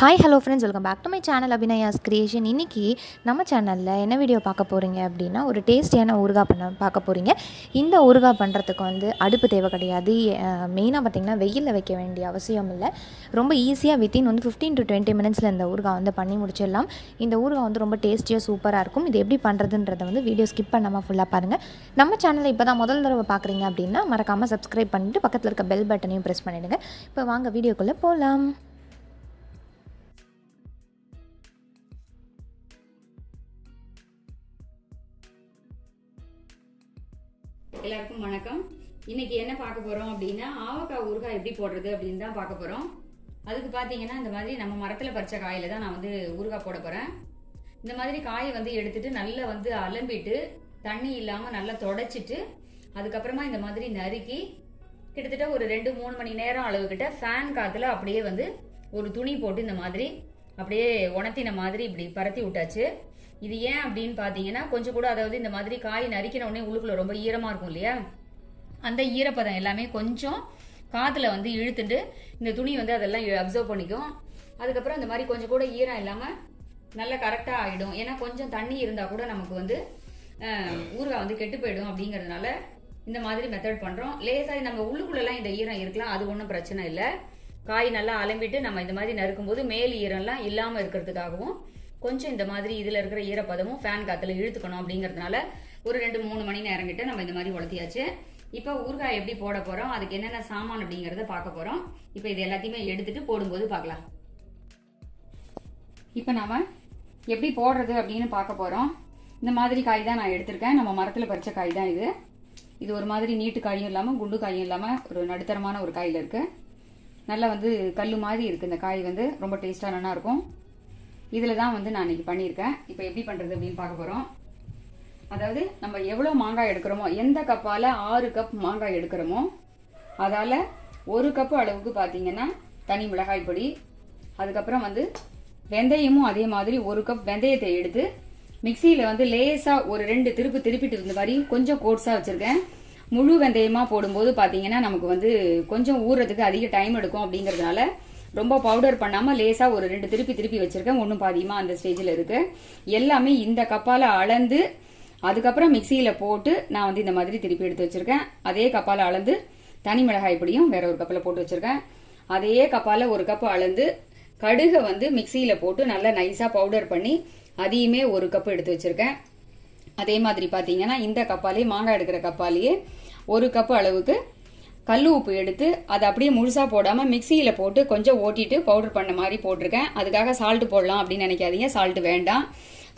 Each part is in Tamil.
Hi hello friends welcome back to my channel Abhinaya's creation இன்றைக்கி நம்ம சேனலில் என்ன வீடியோ பார்க்க போகிறீங்க அப்படின்னா ஒரு டேஸ்டியான ஊறுகாய் பண்ண பார்க்க போகிறீங்க இந்த ஊறுகாய் பண்ணுறதுக்கு வந்து அடுப்பு தேவை கிடையாது. மெயினாக பார்த்திங்கன்னா வெயிலில் வைக்க வேண்டிய அவசியம் இல்லை. ரொம்ப ஈஸியாக வித்தின் வந்து ஃபிஃப்டீன் டு டுவெண்ட்டி மினிட்ஸில் இந்த ஊறுகாய் வந்து பண்ணி முடிச்சிடலாம். இந்த ஊறுகாய் வந்து ரொம்ப டேஸ்டியாக சூப்பராக இருக்கும். இது எப்படி பண்ணுறதுன்றத வந்து வீடியோ ஸ்கிப் பண்ணாமல் ஃபுல்லாக பாருங்கள் நம்ம சேனலை இப்போ தான் முதல் தடவை பார்க்குறீங்க அப்படின்னா மறக்காமல் சப்ஸ்கிரைப் பண்ணிவிட்டு பக்கத்தில் இருக்க பெல் பட்டனையும் ப்ரெஸ் பண்ணிவிடுங்க இப்போ வாங்க வீடியோக்குள்ளே போகலாம் எல்லாருக்கும் வணக்கம். இன்னைக்கு என்ன பார்க்க போறோம் அப்படின்னா ஆவக்காய் ஊறுகாய் எப்படி போடுறது அப்படின்னு தான் பார்க்க போறோம். அதுக்கு பார்த்தீங்கன்னா இந்த மாதிரி நம்ம மரத்துல பறிச்ச காயில தான் நான் வந்து ஊறுகாய் போட போறேன். இந்த மாதிரி காயை வந்து எடுத்துட்டு நல்லா வந்து அலம்பிட்டு தண்ணி இல்லாம நல்லா தொடச்சிட்டு அதுக்கப்புறமா இந்த மாதிரி நறுக்கி கிட்டத்தட்ட ஒரு ரெண்டு மூணு மணி நேரம் அளவுக்கிட்ட ஃபேன் காத்துல அப்படியே வந்து ஒரு துணி போட்டு இந்த மாதிரி அப்படியே உணத்தின மாதிரி இப்படி பரத்தி விட்டாச்சு. இது ஏன் அப்படின்னு பார்த்தீங்கன்னா கொஞ்சம் கூட அதாவது இந்த மாதிரி காய் நறுக்கிற உடனே உள்ளுக்குள்ள ரொம்ப ஈரமா இருக்கும் இல்லையா? அந்த ஈரப்பதம் எல்லாமே கொஞ்சம் காத்துல வந்து இழுத்துட்டு இந்த துணி வந்து அதெல்லாம் அப்சர்வ் பண்ணிக்கும். அதுக்கப்புறம் இந்த மாதிரி கொஞ்சம் கூட ஈரம் இல்லாம நல்லா கரெக்டாக ஆகிடும் ஏன்னா கொஞ்சம் தண்ணி இருந்தால் கூட நமக்கு வந்து ஊறுகாய் வந்து கெட்டு போயிடும் அப்படிங்கிறதுனால இந்த மாதிரி மெத்தட் பண்ணுறோம் லேசாக நம்ம உள்ளுக்குள்ளெல்லாம் இந்த ஈரம் இருக்கலாம் அது ஒன்றும் பிரச்சனை இல்லை. காய் நல்லா அலம்பிட்டு நம்ம இந்த மாதிரி நறுக்கும்போது மேல் ஈரம்லாம் இல்லாமல் இருக்கிறதுக்காகவும் கொஞ்சம் இந்த மாதிரி இதில் இருக்கிற ஈரப்பதமும் ஃபேன் காற்றுல இழுத்துக்கணும் அப்படிங்கிறதுனால ஒரு ரெண்டு மூணு மணி நேரம் கிட்ட நம்ம இந்த மாதிரி உலர்த்தியாச்சு இப்போ ஊறுகாய் எப்படி போட போகிறோம் அதுக்கு என்னென்ன சாமான் அப்படிங்கிறத பார்க்க போகிறோம் இப்போ இது எல்லாத்தையுமே எடுத்துட்டு போடும்போது பார்க்கலாம். இப்போ நாம் எப்படி போடுறது அப்படின்னு பார்க்க போகிறோம் இந்த மாதிரி காய் தான் நான் எடுத்திருக்கேன். நம்ம மரத்தில் பறிச்ச காய் தான் இது. இது ஒரு மாதிரி நீட்டு காயும் இல்லாமல் குண்டு காயும் இல்லாமல் ஒரு நடுத்தரமான ஒரு காயில் இருக்குது நல்லா வந்து கல் மாதிரி இருக்குது இந்த காய் வந்து ரொம்ப டேஸ்டாக இருக்கும். இதில் தான் வந்து நான் இன்னைக்கு பண்ணியிருக்கேன். இப்போ எப்படி பண்ணுறது அப்படின்னு பார்க்க போகிறோம் அதாவது நம்ம எவ்வளோ மாங்காய் எடுக்கிறோமோ எந்த கப்பால் ஆறு கப் மாங்காய் எடுக்கிறோமோ அதால் ஒரு கப் அளவுக்கு பார்த்தீங்கன்னா தனி மிளகாய் பொடி அதுக்கப்புறம் வந்து வெந்தயமும் அதே மாதிரி ஒரு கப் வெந்தயத்தை எடுத்து மிக்சியில் வந்து லேசாக ஒரு ரெண்டு திருப்பு திருப்பிட்டு இருந்த மாதிரி கொஞ்சம் கோட்ஸாக வச்சுருக்கேன். முழு வெந்தயமாக போடும்போது பார்த்தீங்கன்னா நமக்கு வந்து கொஞ்சம் ஊறுறதுக்கு அதிக டைம் எடுக்கும் அப்படிங்கிறதுனால ரொம்ப பவுடர் பண்ணாமல் லேசாக ஒரு ரெண்டு திருப்பி திருப்பி வச்சுருக்கேன். ஒன்றும் பாதியமாக அந்த ஸ்டேஜில் இருக்கு. எல்லாமே இந்த கப்பால் அளந்து அதுக்கப்புறம் மிக்சியில் போட்டு நான் வந்து இந்த மாதிரி திருப்பி எடுத்து வச்சுருக்கேன். அதே கப்பால் அளந்து தனி மிளகாய் பொடியும் வேற ஒரு கப்பில் போட்டு வச்சுருக்கேன். அதே கப்பால் ஒரு கப் அளந்து கடுகை வந்து மிக்சியில் போட்டு நல்லா நைஸாக பவுடர் பண்ணி அதையுமே ஒரு கப் எடுத்து வச்சுருக்கேன். அதே மாதிரி பார்த்தீங்கன்னா இந்த கப்பாலே மாங்காய் எடுக்கிற கப்பாலேயே ஒரு கப் அளவுக்கு கல் உப்பு எடுத்து அதை அப்படியே முழுசாக போடாமல் மிக்சியில் போட்டு கொஞ்சம் ஓட்டிட்டு பவுடர் பண்ண மாதிரி போட்டிருக்கேன். அதுக்காக சால்ட்டு போடலாம் அப்படின்னு நினைக்காதீங்க. சால்ட்டு வேண்டாம்.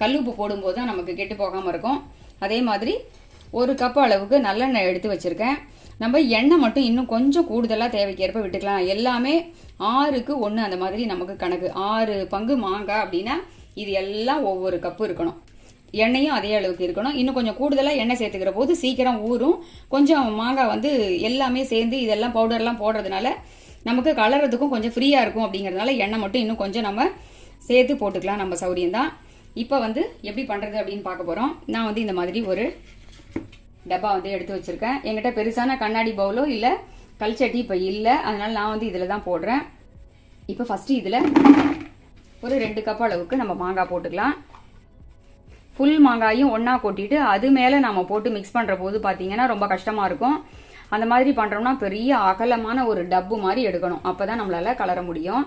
கல் உப்பு போடும்போது தான் நமக்கு கெட்டு போகாமல் இருக்கும். அதே மாதிரி ஒரு கப் அளவுக்கு நல்லெண்ணெய் எடுத்து வச்சுருக்கேன். நம்ம எண்ணெய் மட்டும் இன்னும் கொஞ்சம் கூடுதலாக தேவைக்கேற்ப விட்டுக்கலாம். எல்லாமே ஆறுக்கு ஒன்று அந்த மாதிரி நமக்கு கணக்கு. ஆறு பங்கு மாங்காய் அப்படின்னா இது எல்லாம் ஒவ்வொரு கப்பு இருக்கணும். எண்ணெயும் அதே அளவுக்கு இருக்கணும். இன்னும் கொஞ்சம் கூடுதலாக எண்ணெய் சேர்த்துக்கிற போது சீக்கிரம் ஊறும். கொஞ்சம் மாங்காய் வந்து எல்லாமே சேர்ந்து இதெல்லாம் பவுடர்லாம் போடுறதுனால நமக்கு கலர்றதுக்கும் கொஞ்சம் ஃப்ரீயாக இருக்கும் அப்படிங்கிறதுனால எண்ணெய் மட்டும் இன்னும் கொஞ்சம் நம்ம சேர்த்து போட்டுக்கலாம் நம்ம சௌரியம் தான். இப்போ வந்து எப்படி பண்ணுறது அப்படின்னு பார்க்க போகிறோம் நான் வந்து இந்த மாதிரி ஒரு டப்பா வந்து எடுத்து வச்சிருக்கேன். என்கிட்ட பெருசான கண்ணாடி பவுலோ இல்லை கல்ச்சட்டி இப்போ இல்லை. அதனால நான் வந்து இதில் தான் போடுறேன். இப்போ ஃபஸ்ட்டு இதில் ஒரு ரெண்டு கப் அளவுக்கு நம்ம மாங்காய் போட்டுக்கலாம். ஃபுல் மாங்காயும் ஒன்றா கொட்டிட்டு அது மேலே நம்ம போட்டு மிக்ஸ் பண்ணுற போது பார்த்தீங்கன்னா ரொம்ப கஷ்டமாக இருக்கும். அந்த மாதிரி பண்ணுறோம்னா பெரிய அகலமான ஒரு டப்பு மாதிரி எடுக்கணும். அப்போ தான் நம்மளால் கலர முடியும்.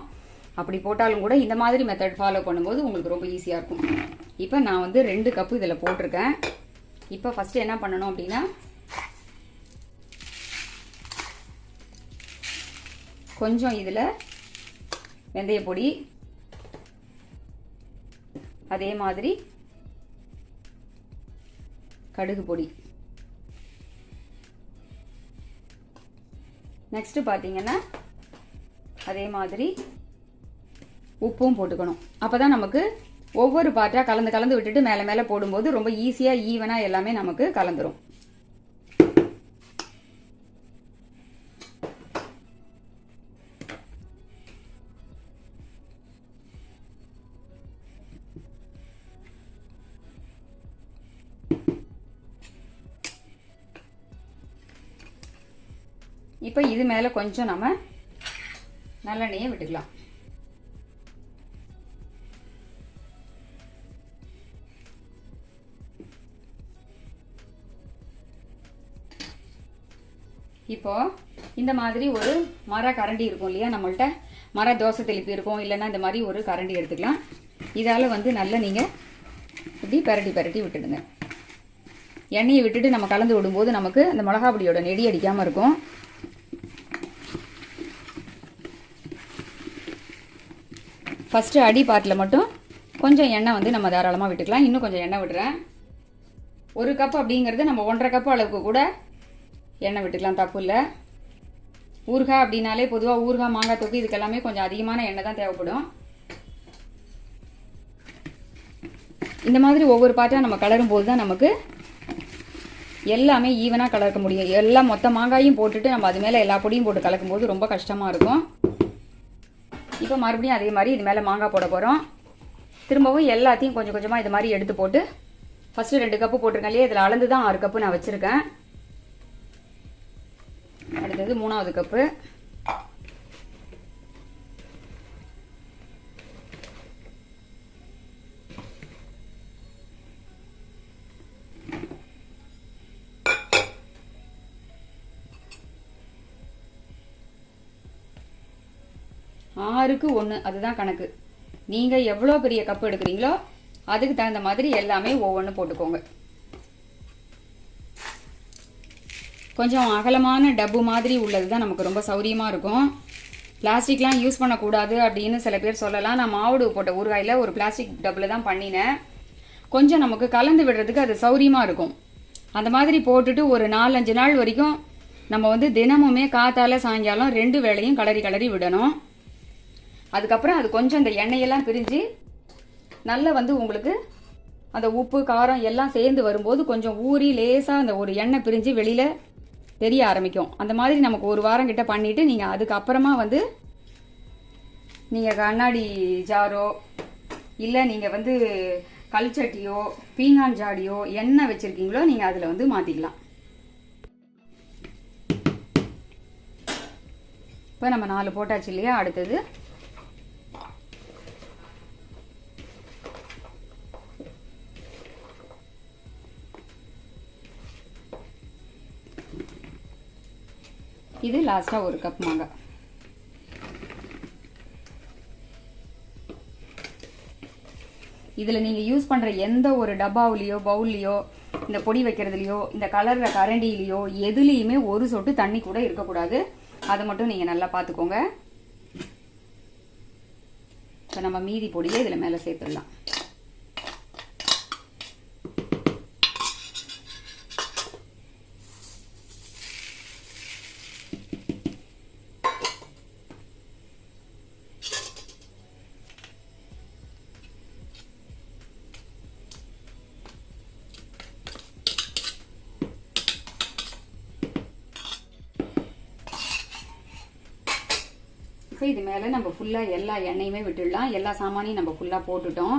அப்படி போட்டாலும் கூட இந்த மாதிரி மெத்தட் ஃபாலோ பண்ணும்போது உங்களுக்கு ரொம்ப ஈஸியாக இருக்கும். இப்போ நான் வந்து ரெண்டு கப்பு இதில் போட்டிருக்கேன். இப்போ ஃபஸ்ட்டு என்ன பண்ணணும் அப்படின்னா கொஞ்சம் இதில் வெந்தய பொடி அதே மாதிரி கடுகு பொடி. நெக்ஸ்ட் பார்த்தீங்கன்னா அதே மாதிரி உப்பும் போட்டுக்கணும். அப்பதான் நமக்கு ஒவ்வொரு பாட்டாக கலந்து கலந்து விட்டுட்டு மேலே மேலே போடும்போது ரொம்ப ஈஸியாக ஈவனாக எல்லாமே நமக்கு கலந்துரும். இப்போ இது மேலே கொஞ்சம் நம்ம நல்லெண்ணெயை விட்டுக்கலாம். இப்போ இந்த மாதிரி ஒரு மர கரண்டி இருக்கும் இல்லையா? நம்மள்கிட்ட மர தோசை தெளிப்பு இருக்கும். இல்லைன்னா இந்த மாதிரி ஒரு கரண்டி எடுத்துக்கலாம். இதால் வந்து நல்லா நீங்கள் இப்படி பரட்டி பரட்டி விட்டுடுங்க. எண்ணெயை விட்டுட்டு நம்ம கலந்து விடும்போது நமக்கு அந்த மிளகா பொடியோட நெடி அடிக்காமல் இருக்கும். ஃபஸ்ட்டு அடி பாட்டில் மட்டும் கொஞ்சம் எண்ணெய் வந்து நம்ம தாராளமாக விட்டுக்கலாம். இன்னும் கொஞ்சம் எண்ணெய் விடுறேன். ஒரு கப் அப்படிங்கிறது நம்ம ஒன்றரை கப் அளவுக்கு கூட எண்ணெய் விட்டுக்கலாம் தப்பு இல்லை. ஊறுகாய் அப்படின்னாலே பொதுவாக ஊறுகாய் மாங்காய் தொக்கு இதுக்கெல்லாமே கொஞ்சம் அதிகமான எண்ணெய் தான் தேவைப்படும். இந்த மாதிரி ஒவ்வொரு பாட்டாக நம்ம கலரும் போது தான் நமக்கு எல்லாமே ஈவனாக கலக்க முடியும். எல்லாம் மொத்த மாங்காயும் போட்டுட்டு நம்ம அது மேலே எல்லா பொடியும் போட்டு கலக்கும் போது ரொம்ப கஷ்டமாக இருக்கும். இப்போ மறுபடியும் அதே மாதிரி இது மேலே மாங்காய் போட போகிறோம் திரும்பவும் எல்லாத்தையும் கொஞ்சம் கொஞ்சமாக இது மாதிரி எடுத்து போட்டு ஃபஸ்ட்டு ரெண்டு கப்பு போட்டிருக்கேன் இல்லையா? இதில் அளந்து தான் ஆறு கப்பு நான் வச்சுருக்கேன். அடுத்தது மூணாவது கப்பு ஆறுக்கு ஒன்று அதுதான் கணக்கு. நீங்கள் எவ்வளோ பெரிய கப்பு எடுக்கிறீங்களோ அதுக்கு தகுந்த மாதிரி எல்லாமே ஒவ்வொன்று போட்டுக்கோங்க. கொஞ்சம் அகலமான டப்பு மாதிரி உள்ளது தான் நமக்கு ரொம்ப சௌரியமாக இருக்கும். பிளாஸ்டிக்லாம் யூஸ் பண்ணக்கூடாது அப்படின்னு சில பேர் சொல்லலாம். நான் மாவுடு போட்ட ஊறுகாயில் ஒரு பிளாஸ்டிக் டப்பில் தான் பண்ணினேன். கொஞ்சம் நமக்கு கலந்து விடுறதுக்கு அது சௌரியமாக இருக்கும். அந்த மாதிரி போட்டுட்டு ஒரு நாலஞ்சு நாள் வரைக்கும் நம்ம வந்து தினமுமே காத்தால சாயங்காலம் ரெண்டு வேளையும் கலரி கலரி விடணும். அதுக்கப்புறம் அது கொஞ்சம் இந்த எண்ணெயெல்லாம் பிரிஞ்சு நல்லா வந்து உங்களுக்கு அந்த உப்பு காரம் எல்லாம் சேர்ந்து வரும்போது கொஞ்சம் ஊறி லேசாக அந்த ஒரு எண்ணெய் பிரிஞ்சு வெளியில் தெரிய ஆரம்பிக்கும். அந்த மாதிரி நமக்கு ஒரு வாரம் கிட்ட பண்ணிவிட்டு நீங்கள் அதுக்கப்புறமா வந்து நீங்கள் கண்ணாடி ஜாரோ இல்லை நீங்கள் வந்து கல்ச்சட்டியோ பீங்கான் ஜாடியோ என்ன வச்சுருக்கீங்களோ நீங்கள் அதில் வந்து மாற்றிக்கலாம் இப்போ நம்ம நாலு போட்டாச்சு இல்லையா? அடுத்தது இது லாஸ்ட்டாக ஒரு கப் மாங்காய் இதில் நீங்கள் யூஸ் பண்ணுற எந்த ஒரு டப்பாவிலையோ பவுல்லையோ இந்த பொடி வைக்கிறதுலையோ இந்த கலர்ற கரண்டிலையோ எதுலேயுமே ஒரு சொட்டு தண்ணி கூட இருக்கக்கூடாது. அதை மட்டும் நீங்கள் நல்லா பார்த்துக்கோங்க. இப்போ நம்ம மீதி பொடியை இதில் மேலே சேர்த்துடலாம். இருக்குது இது மேலே நம்ம ஃபுல்லாக எல்லா எண்ணெயுமே விட்டுடலாம். எல்லா சாமானையும் நம்ம ஃபுல்லாக போட்டுட்டோம்.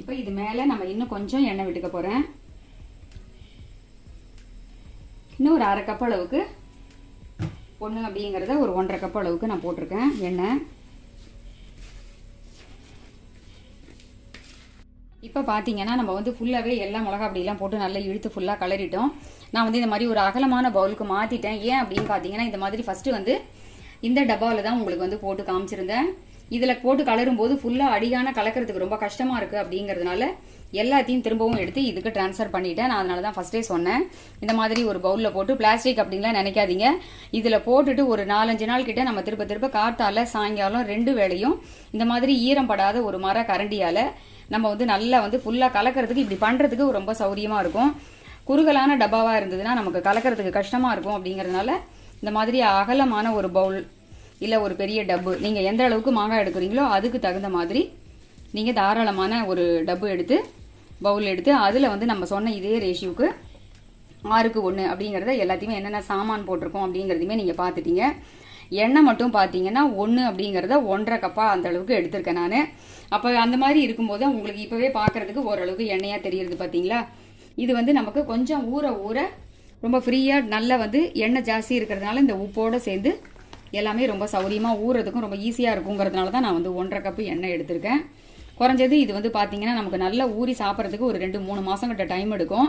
இப்போ இது மேலே நம்ம இன்னும் கொஞ்சம் எண்ணெய் விட்டுக்க போகிறேன் இன்னும் ஒரு அரை கப் அளவுக்கு ஒன்று அப்படிங்கிறத ஒரு ஒன்றரை கப் அளவுக்கு நான் போட்டிருக்கேன். எண்ணெய். இப்போ பார்த்தீங்கன்னா நம்ம வந்து ஃபுல்லாகவே எல்லா மிளகா அப்படிலாம் போட்டு நல்லா இழுத்து ஃபுல்லாக கலரிட்டோம் நான் வந்து இந்த மாதிரி ஒரு அகலமான பவுலுக்கு மாற்றிட்டேன் ஏன் அப்படின்னு பார்த்தீங்கன்னா இந்த மாதிரி ஃபஸ்ட்டு வந்து இந்த டப்பாவில் தான் உங்களுக்கு வந்து போட்டு காமிச்சிருந்தேன். இதில் போட்டு கலரும் போது ஃபுல்லாக அடியான கலக்கிறதுக்கு ரொம்ப கஷ்டமாக இருக்குது அப்படிங்கிறதுனால எல்லாத்தையும் திரும்பவும் எடுத்து இதுக்கு ட்ரான்ஸ்ஃபர் பண்ணிட்டேன். நான் அதனால தான் ஃபஸ்ட்டே சொன்னேன். இந்த மாதிரி ஒரு பவுலில் போட்டு பிளாஸ்டிக் அப்படின்லாம் நினைக்காதீங்க. இதில் போட்டுட்டு ஒரு நாலஞ்சு நாள் கிட்ட நம்ம திரும்ப திரும்ப காத்தால சாயங்காலம் ரெண்டு வேளையும் இந்த மாதிரி ஈரம் படாத ஒரு மர கரண்டியால் நம்ம வந்து நல்லா வந்து ஃபுல்லாக கலக்கிறதுக்கு இப்படி பண்ணுறதுக்கு ரொம்ப சௌரியமாக இருக்கும். குறுகலான டப்பாவாக இருந்ததுன்னா நமக்கு கலக்கிறதுக்கு கஷ்டமாக இருக்கும் அப்படிங்கிறதுனால இந்த மாதிரி அகலமான ஒரு பவுல் இல்லை ஒரு பெரிய டப்பு. நீங்கள் எந்த அளவுக்கு மாங்காய் எடுக்கிறீங்களோ அதுக்கு தகுந்த மாதிரி நீங்கள் தாராளமான ஒரு டப்பு எடுத்து பவுல் எடுத்து அதில் வந்து நம்ம சொன்ன இதே ரேஷியோக்கு ஆறுக்கு ஒன்று அப்படிங்கிறத எல்லாத்தையுமே என்னென்ன சாமான் போட்டிருக்கோம் அப்படிங்கிறதையுமே நீங்கள் பார்த்துட்டீங்க. எண்ணெய் மட்டும் பார்த்தீங்கன்னா ஒன்று அப்படிங்கிறத ஒன்றரை கப்பாக அந்த அளவுக்கு எடுத்திருக்கேன் நான். அப்போ அந்த மாதிரி இருக்கும்போது உங்களுக்கு இப்போவே பார்க்குறதுக்கு ஓரளவுக்கு எண்ணெயாக தெரியுது பார்த்தீங்களா? இது வந்து நமக்கு கொஞ்சம் ஊற ஊற ரொம்ப ஃப்ரீயாக நல்லா வந்து எண்ணெய் ஜாஸ்தி இருக்கிறதுனால இந்த உப்போடு சேர்ந்து எல்லாமே ரொம்ப சௌரியமாக ஊறுறதுக்கும் ரொம்ப ஈஸியாக இருக்குங்கிறதுனால தான் நான் வந்து ஒன்றரை கப்பு எண்ணெய் எடுத்திருக்கேன். குறைஞ்சது இது வந்து பார்த்தீங்கன்னா நமக்கு நல்லா ஊறி சாப்பிட்றதுக்கு ஒரு ரெண்டு மூணு மாதம் கிட்ட டைம் எடுக்கும்.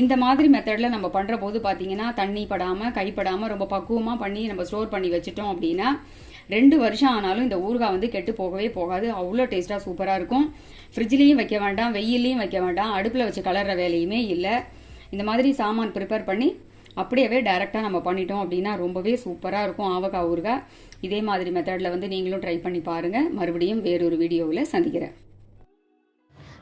இந்த மாதிரி மெத்தடில் நம்ம பண்ணுற போது பார்த்தீங்கன்னா தண்ணி படாமல் கைப்படாமல் ரொம்ப பக்குவமாக பண்ணி நம்ம ஸ்டோர் பண்ணி வச்சுட்டோம் அப்படின்னா ரெண்டு வருஷம் ஆனாலும் இந்த ஊறுகாய் வந்து கெட்டு போகவே போகாது. அவ்வளோ டேஸ்ட்டாக சூப்பராக இருக்கும். ஃப்ரிட்ஜ்லேயும் வைக்க வேண்டாம் வெயிலையும் வைக்க வேண்டாம் அடுப்பில் வச்சு கலர்ற வேலையுமே இல்லை. இந்த மாதிரி சாமான் ப்ரிப்பேர் பண்ணி அப்படியே டைரெக்டாக நம்ம பண்ணிட்டோம் அப்படின்னா ரொம்பவே சூப்பராக இருக்கும். ஆவக்காய் ஊறுகாய் இதே மாதிரி மெத்தடில் வந்து நீங்களும் ட்ரை பண்ணி பாருங்கள் மறுபடியும் வேறொரு வீடியோவில் சந்திக்கிறேன்.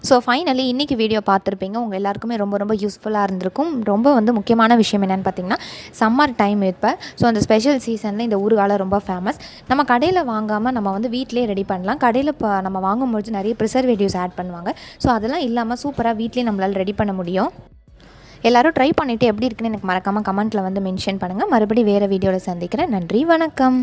ஸோ ஃபைனலி இன்றைக்கி வீடியோ பார்த்துருப்பீங்க. உங்கள் எல்லாருக்குமே ரொம்ப ரொம்ப யூஸ்ஃபுல்லாக இருந்திருக்கும். ரொம்ப வந்து முக்கியமான விஷயம் என்னென்னு பார்த்தீங்கன்னா சம்மர் டைம் இப்போ. ஸோ அந்த ஸ்பெஷல் சீசனில் இந்த ஊறுகால ரொம்ப ஃபேமஸ் நம்ம கடையில் வாங்காமல் நம்ம வந்து வீட்டிலே ரெடி பண்ணலாம். கடையில் இப்போ நம்ம வாங்கும்பொழுது நிறைய ப்ரிசர்வேட்டிவ்ஸ் ஆட் பண்ணுவாங்க. ஸோ அதெல்லாம் இல்லாமல் சூப்பராக வீட்லேயே நம்மளால் ரெடி பண்ண முடியும். எல்லாரும் ட்ரை பண்ணிவிட்டு எப்படி இருக்குன்னு எனக்கு மறக்காமல் கமெண்ட்டில் வந்து மென்ஷன் பண்ணுங்கள் மறுபடியும் வேறு வீடியோவில் சந்திக்கிறேன். நன்றி வணக்கம்.